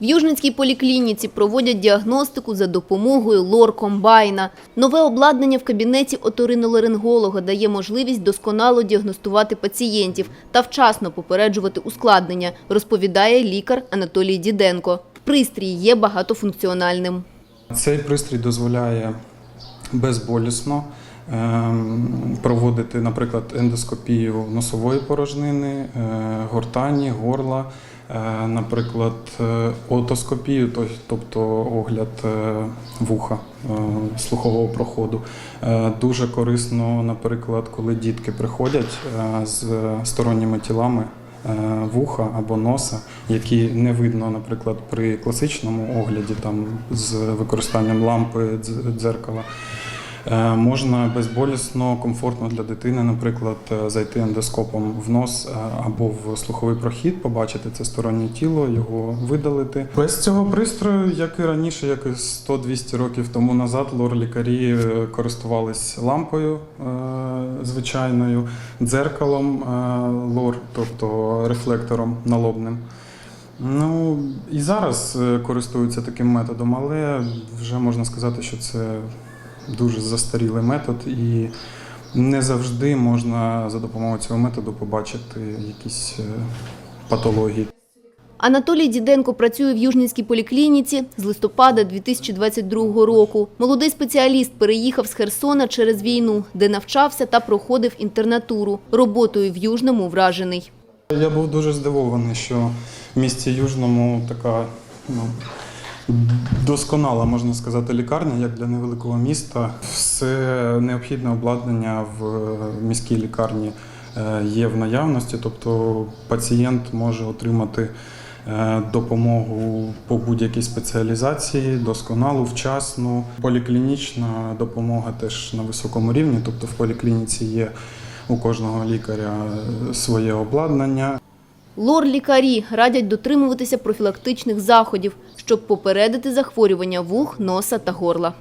В Южницькій поліклініці проводять діагностику за допомогою лор-комбайна. Нове обладнання в кабінеті оториноларинголога дає можливість досконало діагностувати пацієнтів та вчасно попереджувати ускладнення, розповідає лікар Анатолій Діденко. Пристрій є багатофункціональним. Цей пристрій дозволяє безболісно проводити, наприклад, ендоскопію носової порожнини, е, гортані, горла, е, наприклад, е, отоскопію, тобто огляд вуха слухового проходу. Дуже корисно, наприклад, коли дітки приходять з сторонніми тілами вуха або носа, які не видно, наприклад, при класичному огляді там з використанням лампи, дзеркала. Е, Можна безболісно, комфортно для дитини, наприклад, е, зайти ендоскопом в нос е, або в слуховий прохід, побачити це стороннє тіло, його видалити. Без цього пристрою, як і раніше, як і 100-200 років тому назад, лор-лікарі користувались лампою звичайною, дзеркалом лор, тобто рефлектором налобним. Ну і зараз користуються таким методом, але вже можна сказати, що це дуже застарілий метод, і не завжди можна за допомогою цього методу побачити якісь е, патології. Анатолій Діденко працює в Южницькій поліклініці з листопада 2022 року. Молодий спеціаліст переїхав з Херсона через війну, де навчався та проходив інтернатуру. Роботою в Южному вражений. Я був дуже здивований, що в місті Южному така ну, досконала, можна сказати, лікарня, як для невеликого міста. Все необхідне обладнання в міській лікарні е, є в наявності, тобто пацієнт може отримати е, допомогу по будь-якій спеціалізації, досконалу, вчасну. Поліклінічна допомога теж на високому рівні, тобто в поліклініці є у кожного лікаря е, своє обладнання. Лор-лікарі радять дотримуватися профілактичних заходів, щоб попередити захворювання вух, носа та горла.